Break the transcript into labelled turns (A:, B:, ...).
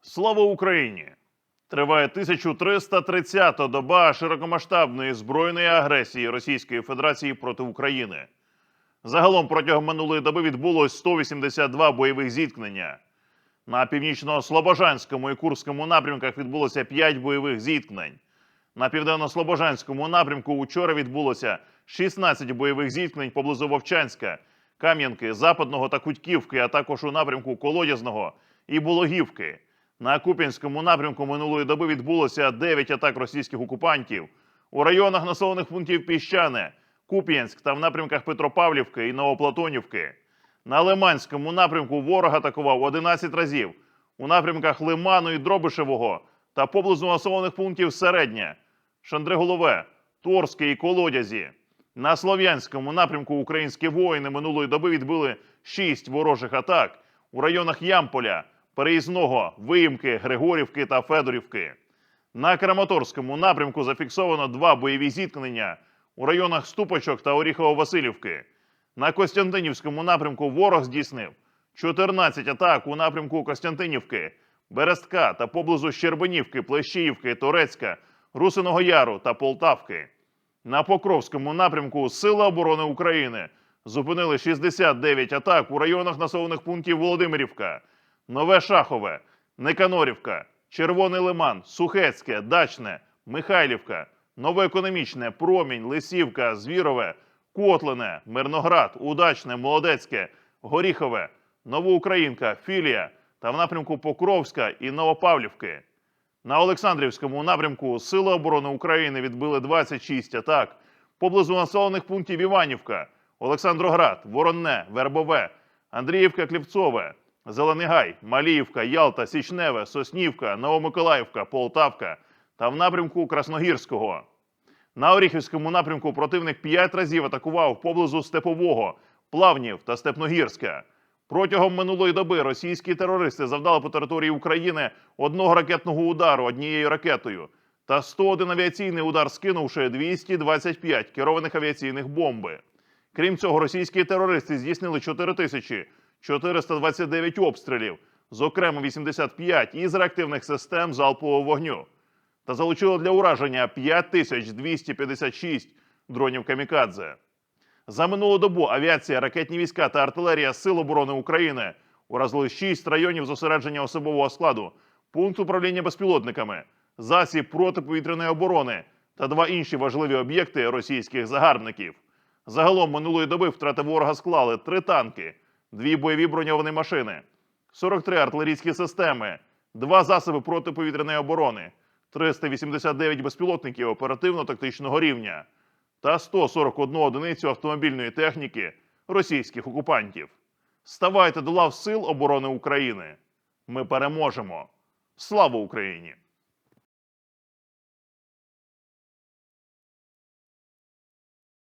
A: Слава Україні! Триває 1330-та доба широкомасштабної збройної агресії Російської Федерації проти України. Загалом протягом минулої доби відбулось 182 бойових зіткнення. На північно-слобожанському і Курському напрямках відбулося 5 бойових зіткнень. На південно-слобожанському напрямку учора відбулося 16 бойових зіткнень поблизу Вовчанська, Кам'янки, Западного та Кутьківки, а також у напрямку Колодязного і Бологівки. На Куп'янському напрямку минулої доби відбулося 9 атак російських окупантів. У районах населених пунктів Піщане, Куп'янськ та в напрямках Петропавлівки і Новоплатонівки. На Лиманському напрямку ворог атакував 11 разів. У напрямках Лиману і Дробишевого та поблизу населених пунктів Середня, Шандриголове, Торське і Колодязі. На Слов'янському напрямку українські воїни минулої доби відбили 6 ворожих атак у районах Ямполя, Переїзного, Виїмки, Григорівки та Федорівки. На Краматорському напрямку зафіксовано два бойові зіткнення у районах Ступочок та Оріхово-Василівки. На Костянтинівському напрямку ворог здійснив 14 атак у напрямку Костянтинівки, Берестка та поблизу Щербинівки, Плещіївки, Торецька, Русиного Яру та Полтавки. На Покровському напрямку Сили оборони України зупинили 69 атак у районах населених пунктів Володимирівка, Нове Шахове, Никанорівка, Червоний Лиман, Сухецьке, Дачне, Михайлівка, Новоекономічне, Промінь, Лисівка, Звірове, Котлине, Мирноград, Удачне, Молодецьке, Горіхове, Новоукраїнка, Філія. Та в напрямку Покровська і Новопавлівки. На Олександрівському напрямку Сили оборони України відбили 26 атак. Поблизу населених пунктів Іванівка, Олександроград, Воронне, Вербове, Андріївка, Клівцове, Зелений Гай, Маліївка, Ялта, Січневе, Соснівка, Новомиколаївка, Полтавка та в напрямку Красногірського. На Оріхівському напрямку противник 5 разів атакував поблизу Степового, Плавнів та Степногірська. Протягом минулої доби російські терористи завдали по території України одного ракетного удару однією ракетою та 101 авіаційний удар, скинувши 225 керованих авіаційних бомби. Крім цього, російські терористи здійснили 4429 обстрілів, зокрема 85 із реактивних систем залпового вогню, та залучили для ураження 5256 дронів камікадзе. За минулу добу авіація, ракетні війська та артилерія Сил оборони України уразили 6 районів зосередження особового складу, пункт управління безпілотниками, засіб протиповітряної оборони та два інші важливі об'єкти російських загарбників. Загалом минулої доби втрати ворога склали три танки, дві бойові броньовані машини, 43 артилерійські системи, два засоби протиповітряної оборони, 389 безпілотників оперативно-тактичного рівня та 141 одиницю автомобільної техніки російських окупантів. Ставайте до лав Сил оборони України. Ми переможемо. Слава Україні!